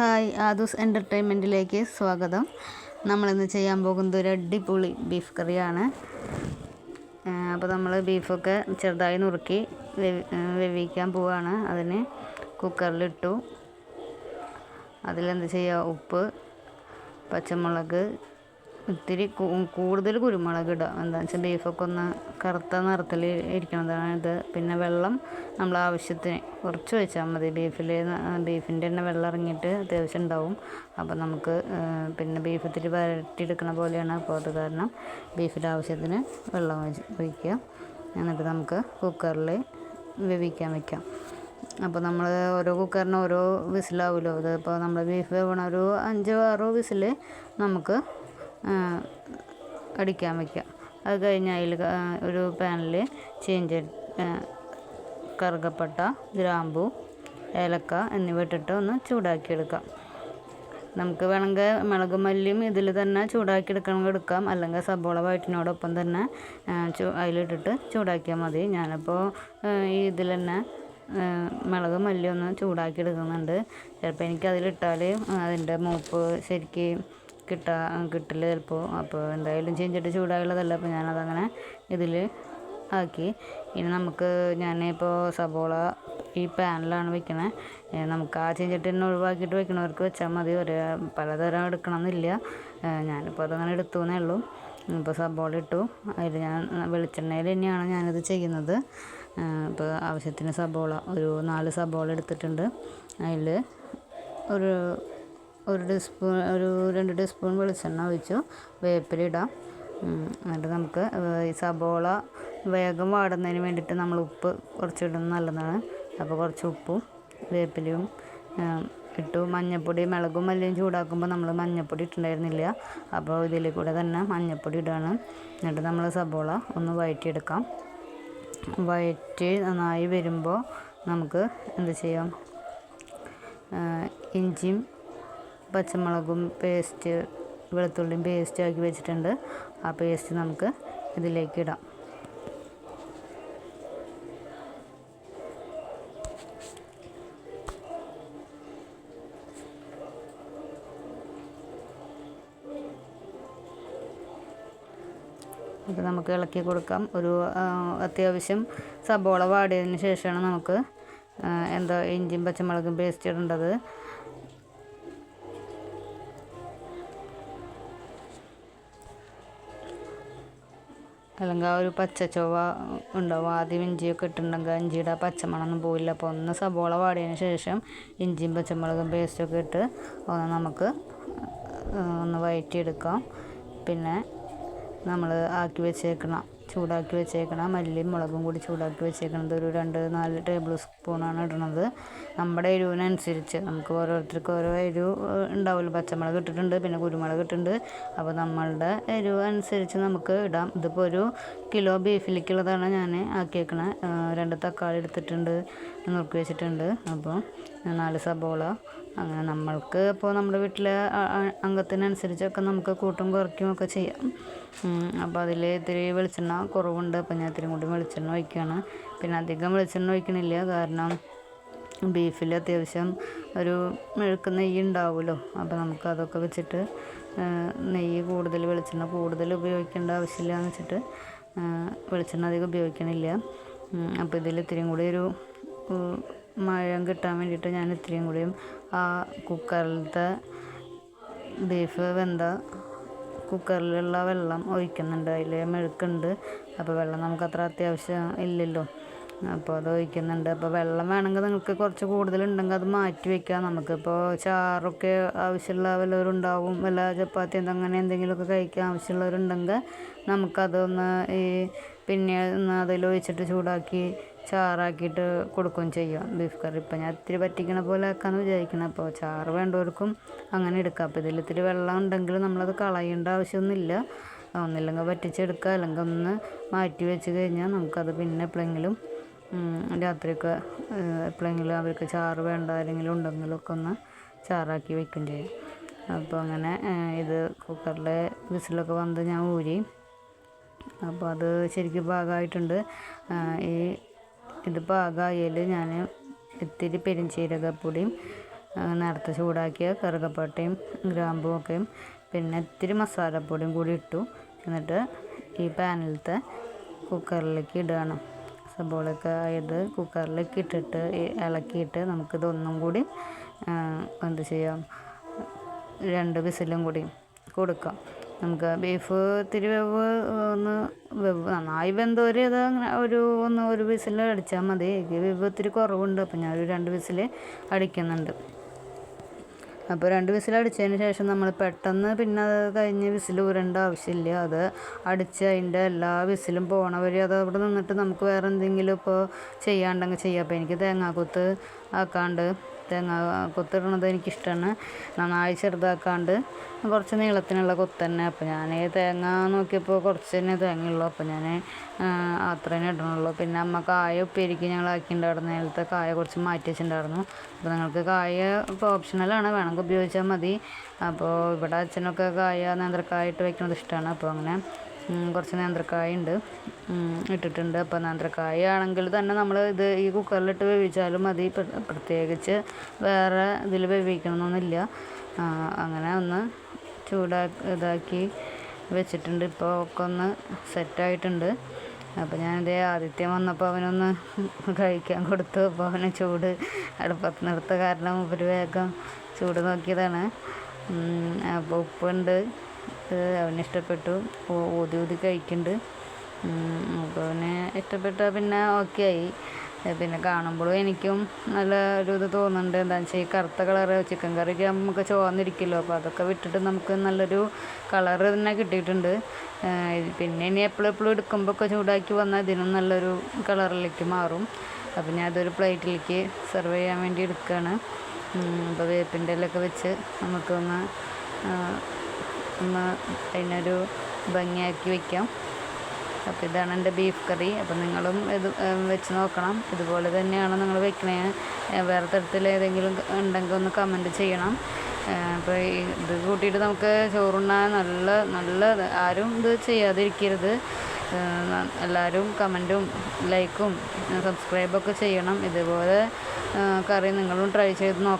Hi Aadhu's എന്റർടൈൻമെന്റിലേക്ക് സ്വാഗതം. നമ്മളിന്ന് ചെയ്യാൻ പോകുന്നത് ഒരു അടിപൊളി ബീഫ് കറിയാണ്. അപ്പോൾ നമ്മൾ ബീഫൊക്കെ ചെറുതായി നുറുക്കി വേവി വേവിക്കാൻ പോവുകയാണ് അതിന് കുക്കറിലിട്ടു. അതിലെന്ത് ചെയ്യുക ഉപ്പ് പച്ചമുളക് ഇത്തിരി കൂടുതൽ കുരുമുളക് ഇടുക. എന്താണെന്ന് വെച്ചാൽ ബീഫൊക്കെ ഒന്ന് കറുത്ത നിറത്തിൽ ഇരിക്കുന്നതാണ് ഇത്. പിന്നെ വെള്ളം നമ്മൾ ആവശ്യത്തിന് കുറച്ച് വെച്ചാൽ മതി. ബീഫിൽ ബീഫിന്റെ തന്നെ വെള്ളം ഇറങ്ങിയിട്ട് അത്യാവശ്യം ഉണ്ടാവും. അപ്പോൾ നമുക്ക് പിന്നെ ബീഫ് ഇത്തിരി വരട്ടിയെടുക്കണ പോലെയാണ്. അപ്പോൾ അത് കാരണം ബീഫിന്റെ ആവശ്യത്തിന് വെള്ളം ഒഴിക്കുക. എന്നിട്ട് നമുക്ക് കുക്കറിൽ വേവിക്കാൻ വയ്ക്കാം അപ്പോൾ നമ്മൾ ഓരോ കുക്കറിന് ഓരോ വിസിലാവുമല്ലോ. അതിപ്പോൾ നമ്മൾ ബീഫ് വേവണ ഒരു അഞ്ചോ ആറോ വിസിൽ നമുക്ക് അടിക്കാൻ വയ്ക്കുക അത് കഴിഞ്ഞ് അതിൽ ഒരു പാനിൽ ചീഞ്ച കറുകപ്പട്ട ഗ്രാമ്പു ഏലക്ക എന്നിവ ഇട്ടിട്ട് ഒന്ന് ചൂടാക്കിയെടുക്കാം. നമുക്ക് വേണമെങ്കിൽ മുളക് മല്ലിയും ഇതിൽ തന്നെ ചൂടാക്കി എടുക്കണമെങ്കിൽ എടുക്കാം. അല്ലെങ്കിൽ സബോള വയറ്റിനോടൊപ്പം തന്നെ അതിലിട്ടിട്ട് ചൂടാക്കിയാൽ മതി. ഞാനിപ്പോൾ ഈ ഇതിൽ തന്നെ മുളക് മല്ലി ഒന്ന് ചൂടാക്കി എടുക്കുന്നുണ്ട്. ചിലപ്പോൾ എനിക്ക് അതിലിട്ടാൽ അതിന്റെ മൂപ്പ് ശരിക്ക് കിട്ടാ കിട്ടില്ല ചിലപ്പോൾ അപ്പോൾ എന്തായാലും ചീഞ്ചട്ടി ചൂടായുള്ളതല്ല. അപ്പോൾ ഞാനതങ്ങനെ ഇതിൽ ആക്കി. ഇനി നമുക്ക് ഞാനിപ്പോൾ സബോള ഈ പാനിലാണ് വെക്കണത് നമുക്ക് ആ ചീഞ്ചട്ടി തന്നെ ഒഴിവാക്കിയിട്ട് വെക്കണവർക്ക് വെച്ചാൽ മതി. ഒരു പലതരം എടുക്കണം എന്നില്ല ഞാനിപ്പോൾ അതങ്ങനെ എടുത്തു എന്നേ ഉള്ളൂ. ഇപ്പോൾ സബോള ഇട്ടു. അതിൽ ഞാൻ വെളിച്ചെണ്ണയിൽ തന്നെയാണ് ഞാനിത് ചെയ്യുന്നത്. ഇപ്പോൾ ആവശ്യത്തിന് സബോള ഒരു നാല് സബോള എടുത്തിട്ടുണ്ട്. അതിൽ ഒരു ഒരു ടീസ്പൂൺ ഒരു രണ്ട് ടീസ്പൂൺ വെളിച്ചെണ്ണ ഒഴിച്ചു. വേപ്പിലിടാം. എന്നിട്ട് നമുക്ക് ഈ സബോള വേഗം വാടുന്നതിന് വേണ്ടിയിട്ട് നമ്മൾ ഉപ്പ് കുറച്ച് ഇടുന്നത് നല്ലതാണ്. അപ്പോൾ കുറച്ച് ഉപ്പും വേപ്പിലയും ഇട്ടു. മഞ്ഞൾപ്പൊടി മുളകും മല്ലിയും ചൂടാക്കുമ്പോൾ നമ്മൾ മഞ്ഞൾപ്പൊടി ഇട്ടിട്ടുണ്ടായിരുന്നില്ല. അപ്പോൾ ഇതിൽ കൂടെ തന്നെ മഞ്ഞൾപ്പൊടി ഇടുകയാണ് എന്നിട്ട് നമ്മൾ സബോള ഒന്ന് വഴറ്റിയെടുക്കാം. വഴറ്റി നന്നായി വരുമ്പോൾ നമുക്ക് എന്ത് ചെയ്യാം? ഇഞ്ചിയും പച്ചമുളകും പേസ്റ്റ് വെളുത്തുള്ളിയും പേസ്റ്റ് ആക്കി വെച്ചിട്ടുണ്ട്. ആ പേസ്റ്റ് നമുക്ക് ഇതിലേക്ക് ഇടാം. ഇത് നമുക്ക് ഇളക്കി കൊടുക്കാം. ഒരു അത്യാവശ്യം സബോള വാടിയതിന് ശേഷമാണ് നമുക്ക് എന്താ ഇഞ്ചിയും പച്ചമുളകും പേസ്റ്റ് ഇടേണ്ടത്. അല്ലെങ്കിൽ ആ ഒരു പച്ച ചൊവ്വ ഉണ്ടാവും. ആദ്യം ഇഞ്ചിയൊക്കെ ഇട്ടിട്ടുണ്ടെങ്കിൽ ഇഞ്ചിയുടെ പച്ചമണമൊന്നും പോയില്ല അപ്പോൾ ഒന്ന് സബോള വാടിയതിന് ശേഷം ഇഞ്ചിയും പച്ചമുളകും പേസ്റ്റൊക്കെ ഇട്ട് ഒന്ന് നമുക്ക് ഒന്ന് വഴറ്റിയെടുക്കാം പിന്നെ നമ്മൾ ആക്കി വെച്ചേക്കണം. ചൂടാക്കി വെച്ചേക്കണം മല്ലിയും മുളകും കൂടി ചൂടാക്കി വെച്ചേക്കണത് ഒരു രണ്ട് നാല് ടേബിൾ സ്പൂണാണ് ഇടുന്നത് നമ്മുടെ എരിവിനനുസരിച്ച് നമുക്ക് ഓരോരുത്തർക്കും ഓരോ എരിവ് ഉണ്ടാവുമല്ലോ. പച്ചമുളക് ഇട്ടിട്ടുണ്ട് പിന്നെ കുരുമുളക് ഇട്ടിട്ടുണ്ട്. അപ്പോൾ നമ്മളുടെ എരിവ് അനുസരിച്ച് നമുക്ക് ഇടാം. ഇതിപ്പോൾ ഒരു കിലോ ബീഫിലേക്കുള്ളതാണ് ഞാൻ ആക്കിയേക്കണത്. രണ്ട് തക്കാളി എടുത്തിട്ടുണ്ട് നുറുക്കി വെച്ചിട്ടുണ്ട്. അപ്പോൾ നാല് സബോള. അങ്ങനെ നമ്മൾക്ക് ഇപ്പോൾ നമ്മുടെ വീട്ടിലെ അംഗത്തിനനുസരിച്ചൊക്കെ നമുക്ക് കൂട്ടും കുറയ്ക്കും ഒക്കെ ചെയ്യാം. അപ്പോൾ അതിൽ ഇത്തിരി വെളിച്ചെണ്ണ കുറവുണ്ട്. അപ്പോൾ ഞാൻ ഇത്തിരി കൂടി വെളിച്ചെണ്ണ ഒഴിക്കുകയാണ് പിന്നെ അധികം വെളിച്ചെണ്ണ ഒഴിക്കണില്ല. കാരണം ബീഫിൽ അത്യാവശ്യം ഒരു മെഴുക്ക് നെയ്യ് ഉണ്ടാവുമല്ലോ. അപ്പോൾ നമുക്ക് അതൊക്കെ വെച്ചിട്ട് നെയ്യ് കൂടുതൽ വെളിച്ചെണ്ണ കൂടുതൽ ഉപയോഗിക്കേണ്ട ആവശ്യമില്ല എന്ന് വെച്ചിട്ട് വെളിച്ചെണ്ണ അധികം ഉപയോഗിക്കണില്ല. അപ്പോൾ ഇതിൽ ഇത്തിരിയും കൂടി ഒരു മഴം കിട്ടാൻ വേണ്ടിയിട്ട് ഞാൻ ഇത്രയും കൂടിയും ആ കുക്കറിലത്തെ ബീഫ് വെന്ത കുക്കറിലുള്ള വെള്ളം ഒഴിക്കുന്നുണ്ട്. അതിൽ മെഴുക്കുണ്ട്. അപ്പോൾ വെള്ളം നമുക്ക് അത്ര അത്യാവശ്യം ഇല്ലല്ലോ. അപ്പോൾ അത് ഒഴിക്കുന്നുണ്ട്. അപ്പോൾ വെള്ളം വേണമെങ്കിൽ നിങ്ങൾക്ക് കുറച്ച് കൂടുതലുണ്ടെങ്കിൽ അത് മാറ്റി വെക്കാം. നമുക്കിപ്പോൾ ചാറൊക്കെ ആവശ്യമുള്ള വല്ലവരുണ്ടാവും. വല്ല ചപ്പാത്തി അങ്ങനെ എന്തെങ്കിലുമൊക്കെ കഴിക്കാൻ ആവശ്യമുള്ളവരുണ്ടെങ്കിൽ നമുക്കതൊന്ന് ഈ പിന്നെ ഒന്ന് അതിൽ ഒഴിച്ചിട്ട് ചൂടാക്കി ചാറാക്കിയിട്ട് കൊടുക്കുകയും ചെയ്യാം ബീഫ് കറി. ഇപ്പം ഞാൻ ഇത്തിരി പറ്റിക്കണ പോലെ ആക്കാമെന്ന് വിചാരിക്കണം അപ്പോൾ ചാറ് വേണ്ടവർക്കും അങ്ങനെ എടുക്കാം. അപ്പോൾ ഇതിൽ ഇത്തിരി വെള്ളം ഉണ്ടെങ്കിൽ നമ്മളത് കളയേണ്ട ആവശ്യമൊന്നുമില്ല. ഒന്നില്ലെങ്കിൽ പറ്റിച്ചെടുക്കുക അല്ലെങ്കിൽ ഒന്ന് മാറ്റി വെച്ച് കഴിഞ്ഞാൽ നമുക്കത് പിന്നെ എപ്പോഴെങ്കിലും രാത്രിയൊക്കെ എപ്പോഴെങ്കിലും അവർക്ക് ചാറ് വേണ്ട ആരെങ്കിലും ഉണ്ടെങ്കിലൊക്കെ ഒന്ന് ചാറാക്കി വെക്കുകയും ചെയ്യും. അപ്പോൾ അങ്ങനെ ഇത് കുക്കറിലെ വിസിലൊക്കെ വന്ന് ഞാൻ ഊരി അപ്പോൾ അത് ശരിക്കും പാകമായിട്ടുണ്ട്. ഈ ഇത് പാകമായാൽ ഞാൻ ഇത്തിരി പെരിഞ്ചീരകപ്പൊടിയും ആ, നേരത്തെ ചൂടാക്കിയ കറുകപ്പട്ടയും ഗ്രാമ്പും ഒക്കെ പിന്നെ ഇത്തിരി മസാലപ്പൊടിയും കൂടി ഇട്ടു. എന്നിട്ട് ഈ പാനിലത്തെ കുക്കറിലേക്ക് ഇടുകയാണ് സബോളൊക്കെ ആയത് കുക്കറിലേക്ക് ഇട്ടിട്ട് ഇളക്കിയിട്ട് നമുക്കിതൊന്നും കൂടി എന്ത് ചെയ്യാം രണ്ട് വിസിലും കൂടി കൊടുക്കാം. നമുക്ക് ബീഫ് ഇത്തിരി വെവ് ഒന്ന് വെവ് നന്നായി വെന്തോര് അത് അങ്ങനെ ഒരു ഒന്ന് ഒരു വിസിൽ അടിച്ചാൽ മതി. എനിക്ക് വെവ് ഇത്തിരി കുറവുണ്ട്. അപ്പം ഞാനൊരു രണ്ട് വിസിൽ അടിക്കുന്നുണ്ട്. അപ്പോൾ രണ്ട് വിസിൽ അടിച്ചതിന് ശേഷം നമ്മൾ പെട്ടെന്ന് പിന്നെ അത് കഴിഞ്ഞ് വിസിൽ ഊരേണ്ട ആവശ്യമില്ല. അത് അടിച്ച് അതിന്റെ എല്ലാ വിസിലും പോണ വഴി അത് അവിടെ നിന്നിട്ട് നമുക്ക് വേറെ എന്തെങ്കിലും ഇപ്പോൾ ചെയ്യാണ്ടെങ്കിൽ ചെയ്യാം. അപ്പോൾ എനിക്ക് തേങ്ങാക്കൊത്ത് ആക്കാണ്ട് തേങ്ങ കൊത്തിടണത് എനിക്കിഷ്ടമാണ് നന്നായി ചെറുതാക്കാണ്ട് കുറച്ച് നീളത്തിനുള്ള കൊത്ത് തന്നെ അപ്പോൾ ഞാൻ തേങ്ങ നോക്കിയപ്പോൾ കുറച്ച് തന്നെ തേങ്ങയുള്ളൂ. അപ്പോൾ ഞാൻ അത്ര തന്നെ ഇടണുള്ളൂ. പിന്നെ അമ്മ കായ ഉപ്പേരിക്ക് ഞങ്ങൾ ആക്കിയിട്ടുണ്ടായിരുന്നു നേരത്തെ കായ കുറച്ച് മാറ്റി വെച്ചിട്ടുണ്ടായിരുന്നു അപ്പോൾ നിങ്ങൾക്ക് കായ ഇപ്പോൾ ഓപ്ഷണലാണ് വേണമെങ്കിൽ ഉപയോഗിച്ചാൽ മതി. അപ്പോൾ ഇവിടെ അച്ഛനൊക്കെ കായ നേന്ത്രക്കായ ഇട്ട് വെക്കുന്നത് ഇഷ്ടമാണ് അപ്പോൾ അങ്ങനെ കുറച്ച് നേന്ത്രക്കായ ഉണ്ട്. ഇട്ടിട്ടുണ്ട്. അപ്പോൾ നേന്ത്രക്കായ ആണെങ്കിൽ തന്നെ നമ്മൾ ഇത് ഈ കുക്കറിലിട്ട് വേവിച്ചാലും മതി. പ്ര- പ്രത്യേകിച്ച് വേറെ ഇതിൽ വേവിക്കണമെന്നൊന്നുമില്ല. അങ്ങനെ ഒന്ന് ചൂടാ ഇതാക്കി വെച്ചിട്ടുണ്ട്. ഇപ്പോൾ ഒക്കെ ഒന്ന് സെറ്റായിട്ടുണ്ട്. അപ്പോൾ ഞാനിത് ആദിത്യം വന്നപ്പോൾ അവനൊന്ന് കഴിക്കാൻ കൊടുത്തു. അപ്പോൾ അവന് ചൂട് അടുപ്പത്ത് നിർത്ത കാരണം ഒരു വേഗം ചൂട് നോക്കിയതാണ്. അപ്പോൾ ഉപ്പുണ്ട്. ഏഹ് അവന് ഇഷ്ടപ്പെട്ടു. ഊതി ഊതി കഴിക്കുന്നുണ്ട് അപ്പോൾ അവന് ഇഷ്ടപ്പെട്ട പിന്നെ ഓക്കെ ആയി. പിന്നെ കാണുമ്പോഴും എനിക്കും നല്ല ഒരു ഇത് തോന്നുന്നുണ്ട്. എന്താണെന്ന് വെച്ചാൽ ഈ കറുത്ത കളറ് ചിക്കൻ കറിക്ക് നമുക്ക് ചുവന്നിരിക്കുമല്ലോ അപ്പോൾ അതൊക്കെ വിട്ടിട്ട് നമുക്ക് നല്ലൊരു കളർ തന്നെ കിട്ടിയിട്ടുണ്ട്. പിന്നെ ഇനി എപ്പോഴും എപ്പോഴും എടുക്കുമ്പോൾ ഒക്കെ ചൂടാക്കി വന്നാൽ ഇതിനും നല്ലൊരു കളറിലേക്ക് മാറും. അപ്പോൾ ഞാൻ അതൊരു പ്ലേറ്റിലേക്ക് സെർവ് ചെയ്യാൻ വേണ്ടി എടുക്കുകയാണ് അപ്പോൾ വേപ്പിന്റെ ഇലയൊക്കെ വെച്ച് നമുക്കൊന്ന് ഒന്ന് അതിനൊരു ഭംഗിയാക്കി വയ്ക്കാം അപ്പോൾ ഇതാണ് എന്റെ ബീഫ് കറി അപ്പോൾ നിങ്ങളും ഇത് വെച്ച് നോക്കണം. ഇതുപോലെ തന്നെയാണ് നിങ്ങൾ വെക്കണേ. വേറെ തരത്തിൽ ഏതെങ്കിലും ഉണ്ടെങ്കിൽ ഒന്ന് കമന്റ് ചെയ്യണം. അപ്പോൾ ഇത് കൂട്ടിയിട്ട് നമുക്ക് ചോറുണ്ണാൻ നല്ല നല്ല ആരും ഇത് ചെയ്യാതിരിക്കരുത്. എല്ലാവരും കമന്റും ലൈക്കും സബ്സ്ക്രൈബൊക്കെ ചെയ്യണം. ഇതുപോലെ കറി നിങ്ങളും ട്രൈ ചെയ്ത് നോക്കണം.